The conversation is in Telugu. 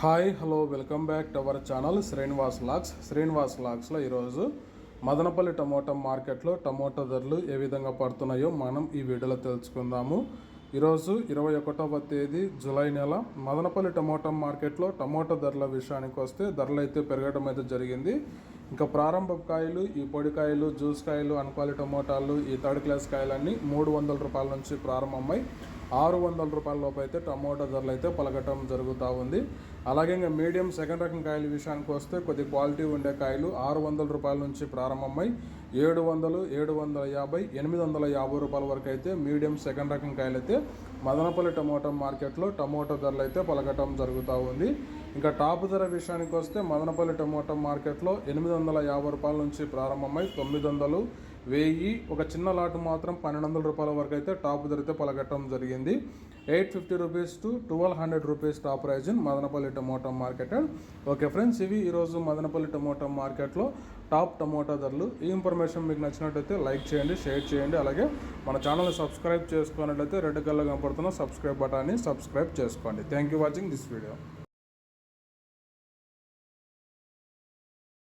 Hi hello welcome back to our channel Srinivas lakhs Srinivas లాక్స్లో ఈరోజు మదనపల్లి టమోటా మార్కెట్లో టమోటా ధరలు ఏ విధంగా పడుతున్నాయో మనం ఈ వీడియోలో తెలుసుకుందాము. ఈరోజు ఇరవై ఒకటవ తేదీ జూలై నెల. మదనపల్లి టమోటా మార్కెట్లో టమోటా ధరల విషయానికి వస్తే ధరలు అయితే పెరగడం అయితే జరిగింది. ఇంకా ప్రారంభ కాయలు ఈ పొడి కాయలు జ్యూస్ కాయలు అన్క్వాలి టమోటాలు ఈ థర్డ్ క్లాస్ కాయలన్నీ మూడు వందల రూపాయల నుంచి ప్రారంభమై ఆరు వందల రూపాయల లోపు అయితే టమోటా ధరలు అయితే పలకటం జరుగుతూ ఉంది. అలాగే ఇంకా మీడియం సెకండ్ రకం కాయల విషయానికి వస్తే కొద్ది క్వాలిటీ ఉండే కాయలు ఆరు వందల రూపాయల నుంచి ప్రారంభమై ఏడు వందలు ఏడు వందల యాభై ఎనిమిది వందల యాభై రూపాయల వరకు అయితే మీడియం సెకండ్ రకం కాయలు అయితే మదనపల్లి టమోటా మార్కెట్లో టమోటా ధరలు అయితే పలకటం జరుగుతూ ఉంది. ఇంకా టాప్ ధర విషయానికి వస్తే మదనపల్లి టమోటా మార్కెట్లో ఎనిమిది వందల యాభై రూపాయల నుంచి ప్రారంభమై తొమ్మిది వందలు వెయ్యి ఒక చిన్న లాట్ మాత్రం పన్నెండు వందల రూపాయల వరకు అయితే టాప్ ధర పలకట్టడం జరిగింది. Eight fifty rupees to twelve hundred rupees top price in Madanapalle tomato market. Okay friends ఇవి ఈరోజు మదనపల్లి టమోటా మార్కెట్లో టాప్ టమోటా ధరలు. ఈ ఇన్ఫర్మేషన్ మీకు నచ్చినట్టయితే లైక్ చేయండి షేర్ చేయండి. అలాగే మన ఛానల్ని సబ్స్క్రైబ్ చేసుకున్నట్లయితే రెడ్ కలర్ కనపడుతున్న సబ్స్క్రైబ్ బటాన్ని సబ్స్క్రైబ్ చేసుకోండి. Thank you watching this video.